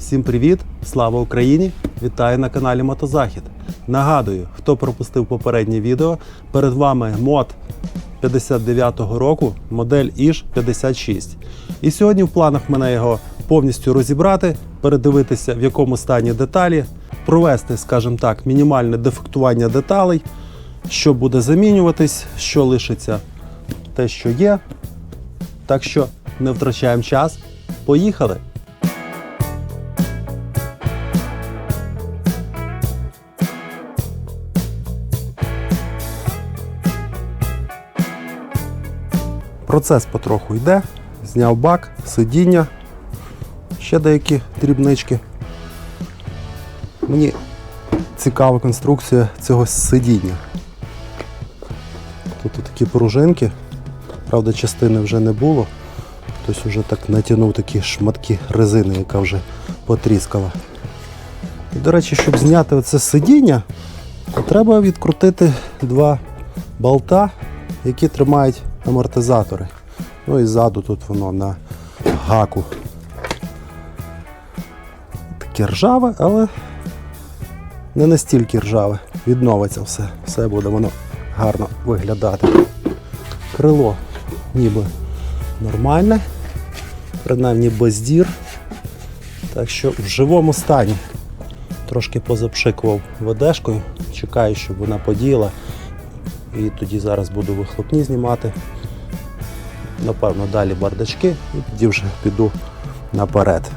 Всім привіт! Слава Україні! Вітаю на каналі Мотозахід. Нагадую, хто пропустив попереднє відео, перед вами мод 59-го року, модель іж 56. І сьогодні в планах мене його повністю розібрати, передивитися, в якому стані деталі, провести, скажімо так, мінімальне дефектування деталей, що буде замінюватись, що лишиться те, що є. Так що не втрачаємо час. Поїхали! Процес потроху йде. Зняв бак, сидіння, ще деякі дрібнички. Мені цікава конструкція цього сидіння. Тут такі пружинки, правда, частини вже не було. Хтось вже так натягнув такі шматки резини, яка вже потріскала. І, до речі, щоб зняти оце сидіння, треба відкрутити два болта, які тримають амортизатори. Ну і ззаду тут воно на гаку. Таке ржаве, але не настільки ржаве. Відновиться все. Все буде воно гарно виглядати. Крило ніби нормальне, принаймні без дір. Так що в живому стані трошки позапшикував ведешкою, чекаю, щоб вона подіяла. І тоді зараз буду вихлопні знімати. Напевно, далі бардачки і тоді вже піду наперед.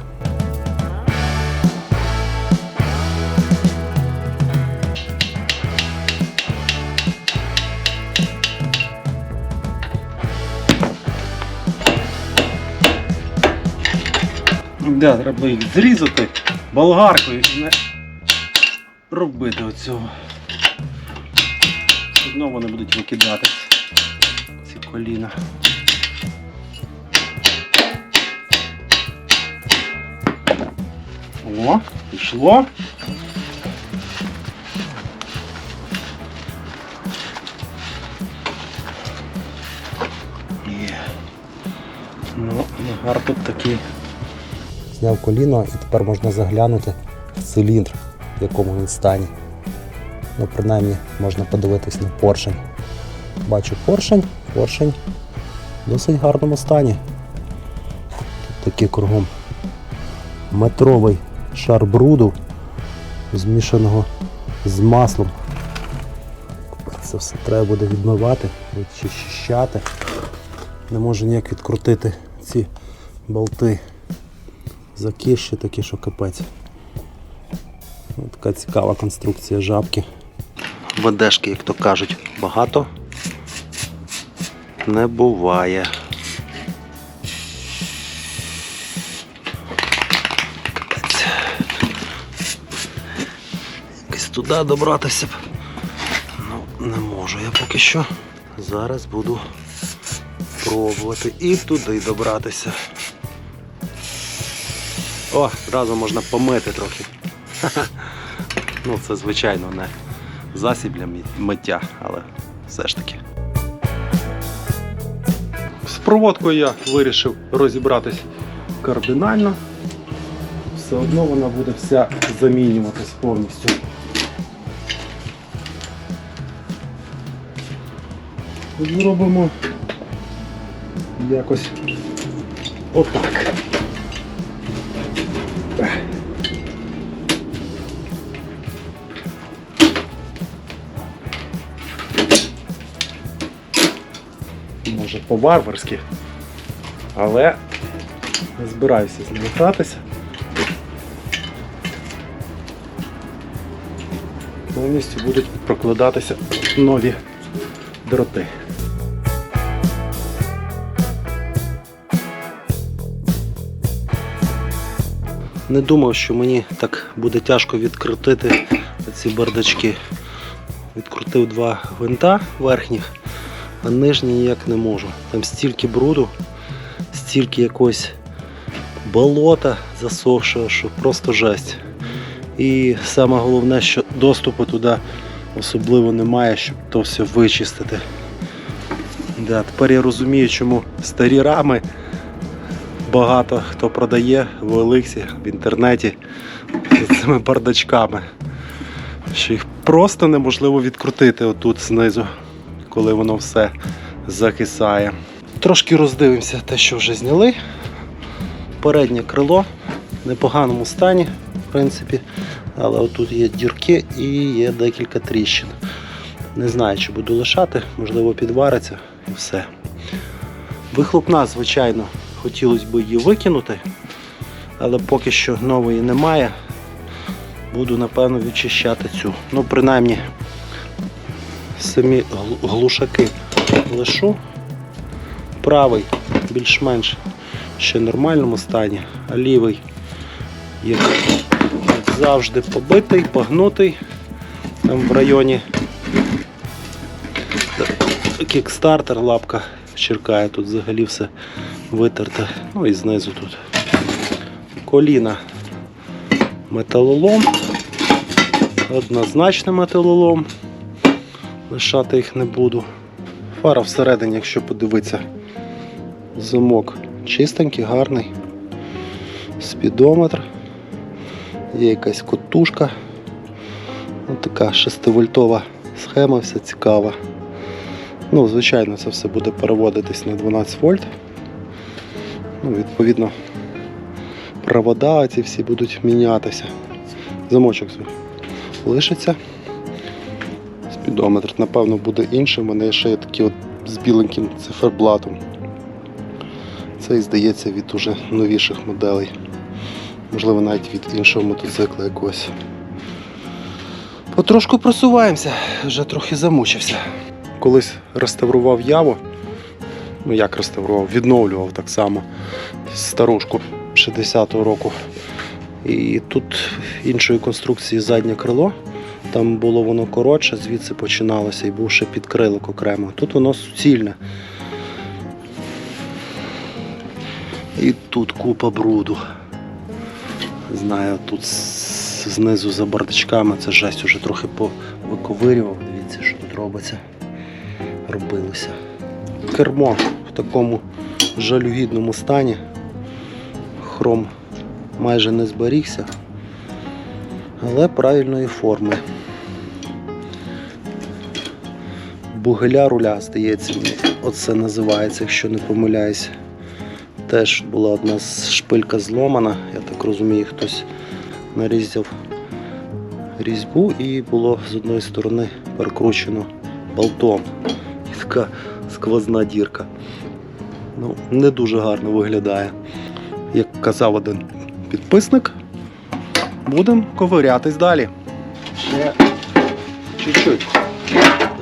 Да, треба їх зрізати болгаркою і не робити оцього. Одно вони будуть викидатись, ці коліна. О, пішло. Ну, нагар тут такий. Зняв коліно і тепер можна заглянути в циліндр, в якому він стані. Ну, принаймні можна подивитись на поршень. Бачу поршень, поршень в досить гарному стані. Тут такий кругом метровий шар бруду, змішаного з маслом. Це все треба буде відмивати, відчищати. Не можу ніяк відкрутити ці болти. Закіші такі, що капець. Ось така цікава конструкція жабки. Ведешки, як то кажуть, багато не буває. Якось туди добратися б. Ну, не можу я поки що. Зараз буду пробувати і туди добратися. О, одразу можна помити трохи. Ну, це звичайно не засіб для миття, але все ж таки. З проводкою я вирішив розібратись кардинально. Все одно вона буде вся замінюватись повністю. Зробимо якось отак. По-варварськи, але не збираюся з ними гратися. Повністю будуть прокладатися нові дроти. Не думав, що мені так буде тяжко відкрутити ці бардачки. Відкрутив два гвинта верхніх, а нижні ніяк не можу. Там стільки бруду, стільки якогось болота засохшого, що просто жесть. І саме головне, що доступу туди особливо немає, щоб то все вичистити. Да, тепер я розумію, чому старі рами багато хто продає в Олексі в інтернеті з цими бардачками. Що їх просто неможливо відкрутити отут знизу, коли воно все закисає. Трошки роздивимося те, що вже зняли. Переднє крило в непоганому стані, в принципі. Але отут є дірки і є декілька тріщин. Не знаю, чи буду лишати, можливо, підвариться і все. Вихлопна, звичайно, хотілося б її викинути, але поки що нової немає. Буду, напевно, відчищати цю. Ну, принаймні, самі глушаки лишу. Правий більш-менш ще в нормальному стані, а лівий, як, завжди, побитий, погнутий. Там в районі кікстартер, лапка черкає, тут взагалі все витерте. Ну і знизу тут. Коліна металолом. Однозначно металолом. Лишати їх не буду. Фара всередині, якщо подивитися, замок чистенький, гарний. Спідометр. Є якась котушка. Ось така 6-вольтова схема, все цікава. Ну, звичайно, це все буде переводитись на 12 вольт. Ну, відповідно, провода ці всі будуть мінятися. Замочок лишиться. Спідометр, напевно, буде іншим. У мене ще є такий от з біленьким циферблатом. Цей, здається, від уже новіших моделей. Можливо, навіть від іншого мотоцикла якогось. Потрошку просуваємося, вже трохи замучився. Колись реставрував яву. Ну як реставрував, відновлював так само старушку 60-го року. І тут іншої конструкції заднє крило. Там було воно коротше, звідси починалося і був ще підкрилок окремо. Тут воно суцільне. І тут купа бруду. Знаю, тут знизу за бардачками це жесть уже трохи повиковирював. Дивіться, що тут робиться. Робилося. Кермо в такому жалюгідному стані. Хром майже не зберігся, але правильної форми. Бугеля руля, здається, оце називається, якщо не помиляюсь. Теж була одна шпилька зломана, я так розумію, хтось нарізав різьбу і було з одної сторони перекручено болтом. І така сквозна дірка. Ну, не дуже гарно виглядає. Як казав один підписник, будемо ковирятись далі. Ще чуть-чуть.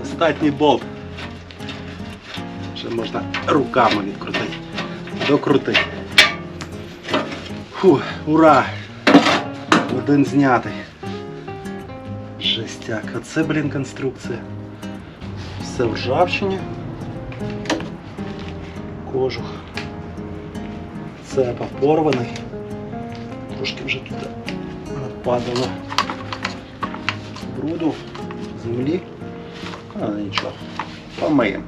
Достатній болт. Ще можна руками відкрутити. Докрути. Фу, ура! Один знятий. Жестяк. Оце, блін, конструкція. Все в ржавчині. Кожух. Цепа порваний. Трошки вже туди нападало бруду, землі. Але нічого. Помиємо.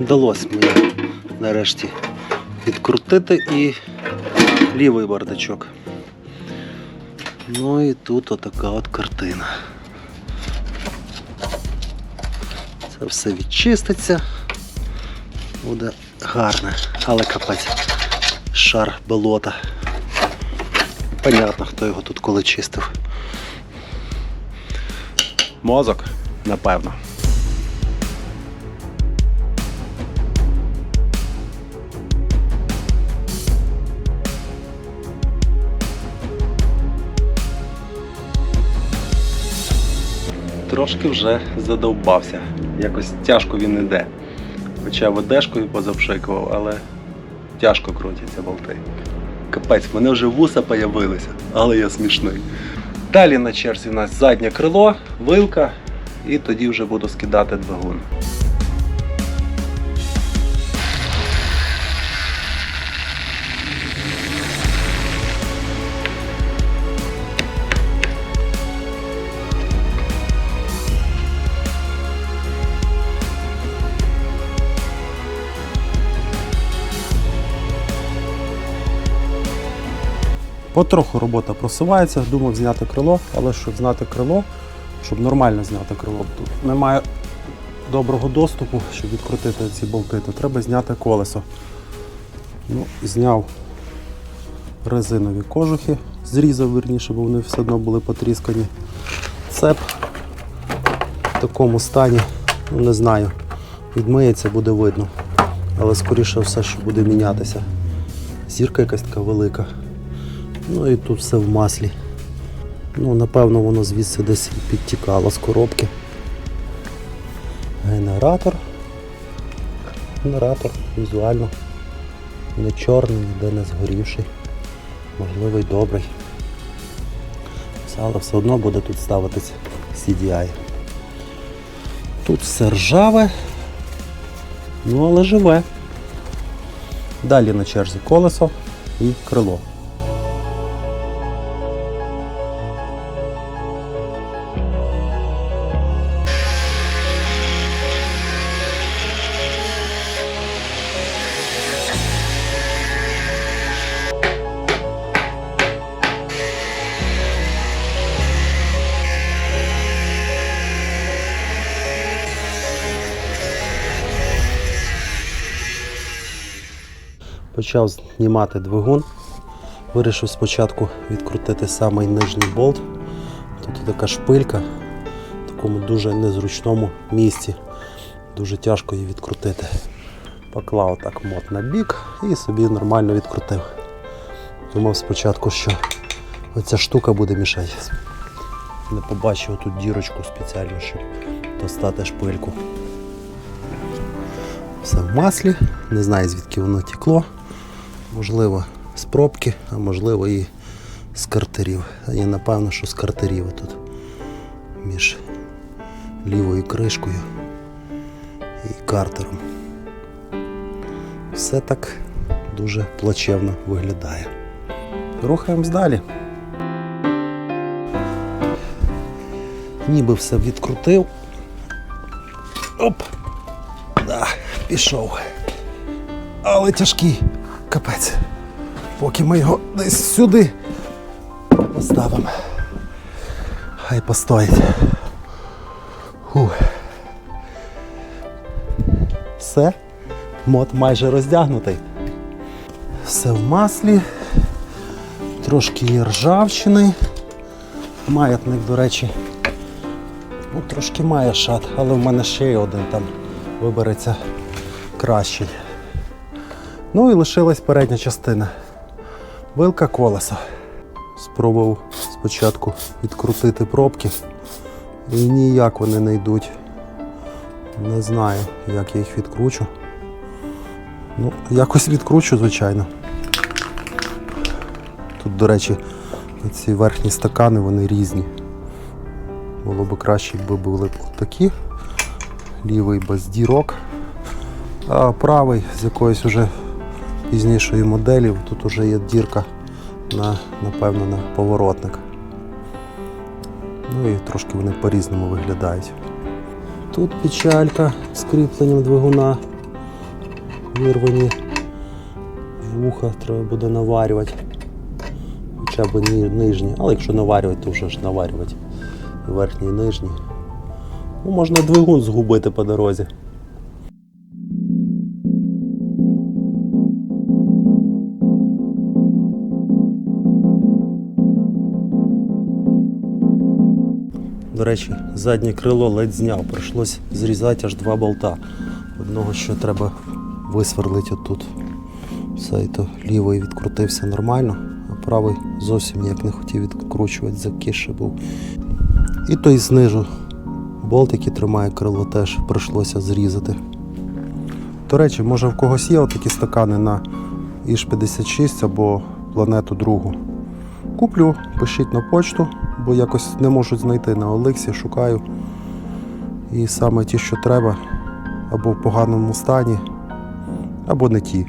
Вдалося мені нарешті відкрутити і лівий бардачок. Ну і тут отака от картина. Це все відчиститься. Буде гарне, але капець. Шар болота. Понятно, хто його тут коли чистив. Мозок, напевно. Трошки вже задовбався. Якось тяжко він іде. Хоча ведешкою позавшикував, але тяжко крутяться болти. Капець, в мене вже вуса появилися, але я смішний. Далі на черзі у нас заднє крило, вилка, і тоді вже буду скидати двигун. Потроху робота просувається, думав зняти крило, але щоб зняти крило, щоб нормально зняти крило, тут немає доброго доступу, щоб відкрутити ці болти, то треба зняти колесо. Ну, зняв резинові кожухи, зрізав верніше, бо вони все одно були потріскані. Цеп в такому стані, ну не знаю, відмиється, буде видно. Але скоріше все, що буде мінятися. Зірка якась така велика. Ну і тут все в маслі. Ну, напевно, воно звідси десь підтікало з коробки. Генератор. Генератор візуально не чорний, ніде не згорівший. Можливо й добрий. Але все одно буде тут ставитись CDI. Тут все ржаве, ну але живе. Далі на черзі колесо і крило. Почав знімати двигун. Вирішив спочатку відкрутити самий нижній болт. Тут така шпилька в такому дуже незручному місці. Дуже тяжко її відкрутити. Поклав так мот на бік і собі нормально відкрутив. Думав спочатку, що оця штука буде мішати. Не побачив тут дірочку спеціально, щоб достати шпильку. Все в маслі, не знаю звідки воно тікло. Можливо, з пробки, а можливо і з картерів. Я напевно, що з картерів тут між лівою кришкою і картером. Все так дуже плачевно виглядає. Рухаємось далі. Ніби все відкрутив. Оп! Да, пішов. Але тяжкий. Капець. Поки ми його десь сюди поставимо. Хай постоїть. Фух. Все. Мод майже роздягнутий. Все в маслі. Трошки є ржавчини. Маятник, до речі, ну, трошки має шат, але в мене ще є один там вибереться кращий. Ну і лишилась передня частина. Вилка колеса. Спробував спочатку відкрутити пробки. І ніяк вони не йдуть. Не знаю, як я їх відкручу. Ну, якось відкручу, звичайно. Тут, до речі, ці верхні стакани, вони різні. Було б краще, якби були б такі. Лівий без дірок, а правий з якоїсь уже пізнішої моделі. Тут вже є дірка на, напевно, на поворотник. Ну і трошки вони по-різному виглядають. Тут печалька з кріпленням двигуна. Вирвані вуха треба буде наварювати. Хоча б нижні, але якщо наварювати, то вже ж наварювати. Верхній і нижній. Ну, можна двигун згубити по дорозі. Речі, заднє крило ледь зняв. Прийшлось зрізати аж два болта. Одного що треба висверлити отут. Все, і то лівий відкрутився нормально, а правий зовсім ніяк не хотів відкручувати, закише був. І той знизу болт, який тримає крило, теж прийшлося зрізати. До речі, може в когось є такі стакани на Іж-56 або планету другу. Куплю, пишіть на почту, бо якось не можуть знайти на Олексі, шукаю. І саме ті, що треба, або в поганому стані, або не ті.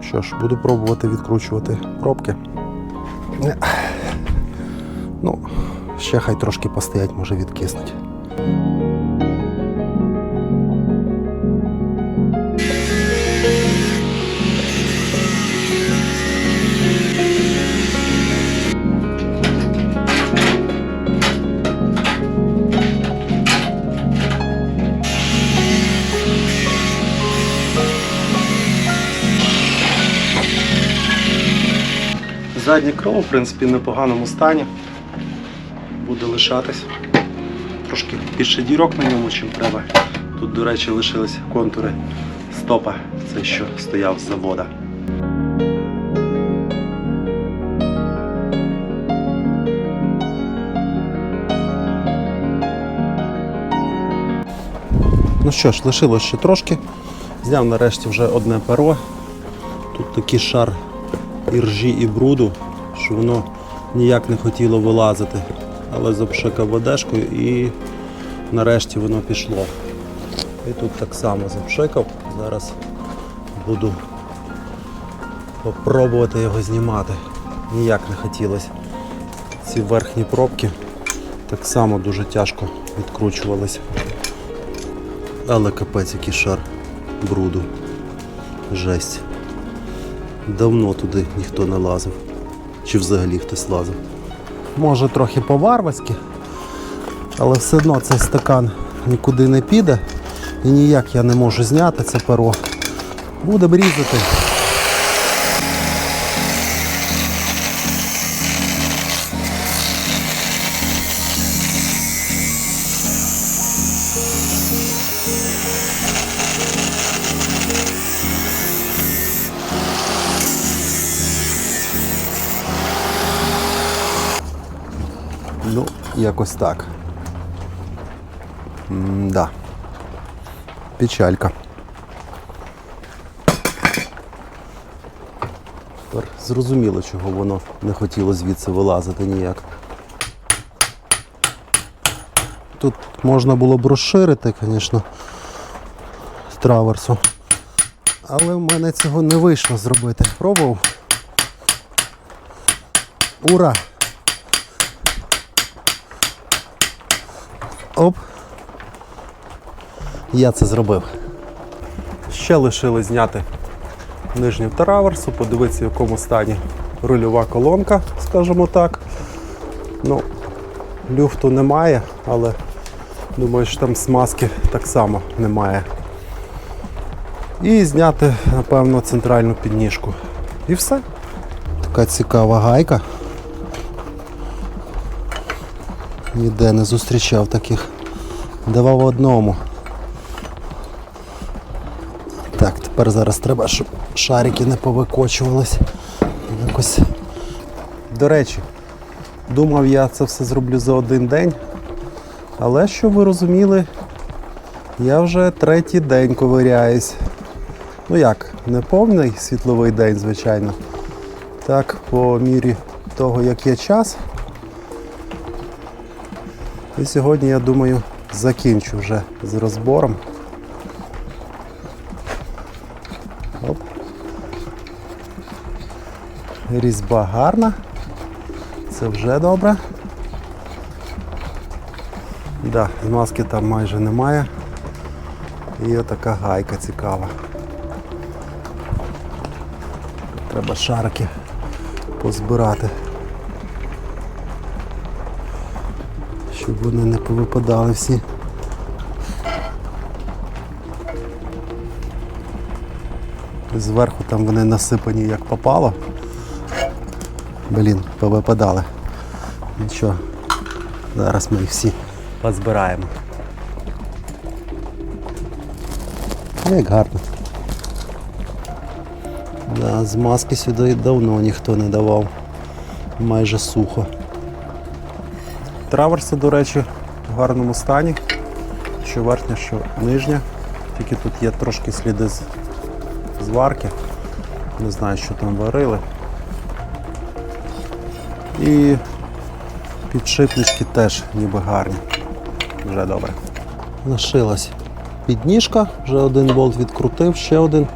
Що ж, буду пробувати відкручувати пробки. Ну, ще хай трошки постоять, може відкиснуть. Заднє крило, в принципі, в непоганому стані. Буде лишатись. Трошки більше дірок на ньому, чим треба. Тут, до речі, лишились контури стопа, це що стояв з завода. Ну що ж, лишилось ще трошки. Зняв нарешті вже одне перо. Тут такий шар іржі і бруду, що воно ніяк не хотіло вилазити. Але запшикав водешкою і нарешті воно пішло. І тут так само запшикав. Зараз буду попробувати його знімати. Ніяк не хотілося. Ці верхні пробки так само дуже тяжко відкручувалися. Але капець який шар бруду. Жесть. Давно туди ніхто не лазив. Чи взагалі хтось лазив. Може трохи по-варварськи, але все одно цей стакан нікуди не піде. І ніяк я не можу зняти це перо. Будемо різати. Якось так. М-да. Печалька. Тепер зрозуміло, чого воно не хотіло звідси вилазити ніяк. Тут можна було б розширити, звісно, траверсу. Але в мене цього не вийшло зробити. Пробував. Ура! Оп. Я це зробив. Ще лишилось зняти нижню траверсу, подивитися, в якому стані рульова колонка, скажімо так. Ну, люфту немає, але думаю, що там смазки так само немає. І зняти, напевно, центральну підніжку. І все. Така цікава гайка. Ніде не зустрічав таких. Давав одному. Так, тепер зараз треба, щоб шарики не повикочувались. Якось. До речі, думав я це все зроблю за один день. Але щоб ви розуміли, я вже третій день ковиряюсь. Ну як, не повний світловий день, звичайно. Так, по мірі того, як є час. І сьогодні, я думаю, закінчу вже з розбором. Оп. Різьба гарна. Це вже добре. Да, змазки там майже немає. І отака гайка цікава. Треба шарики позбирати. Щоб вони не повипадали всі. Зверху там вони насипані як попало. Блін, повипадали. Нічого, зараз ми їх всі позбираємо. Як гарно. Да, змазки сюди давно ніхто не давав. Майже сухо. Траверси, до речі, в гарному стані. Що верхня, що нижня. Тільки тут є трошки сліди з зварки. Не знаю, що там варили. І підшипнички теж ніби гарні. Вже добре. Нашилась підніжка, вже один болт відкрутив, ще один.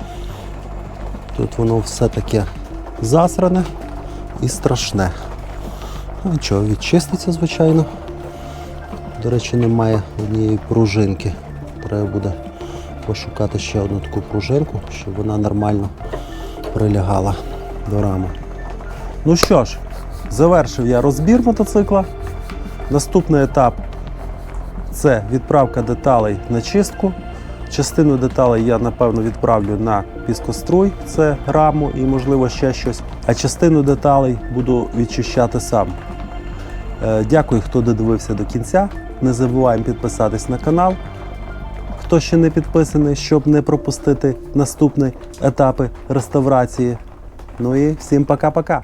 Тут воно все таке засране і страшне. Ну, Нічого, відчиститься, звичайно. До речі, немає однієї пружинки. Треба буде пошукати ще одну таку пружинку, щоб вона нормально прилягала до рами. Ну що ж, завершив я розбір мотоцикла. Наступний етап це відправка деталей на чистку. Частину деталей я напевно відправлю на піскоструй, це раму і можливо ще щось. А частину деталей буду відчищати сам. Е, Дякую, хто додивився до кінця. Не забуваємо підписатись на канал. Хто ще не підписаний, щоб не пропустити наступні етапи реставрації. Ну і всім пока-пока.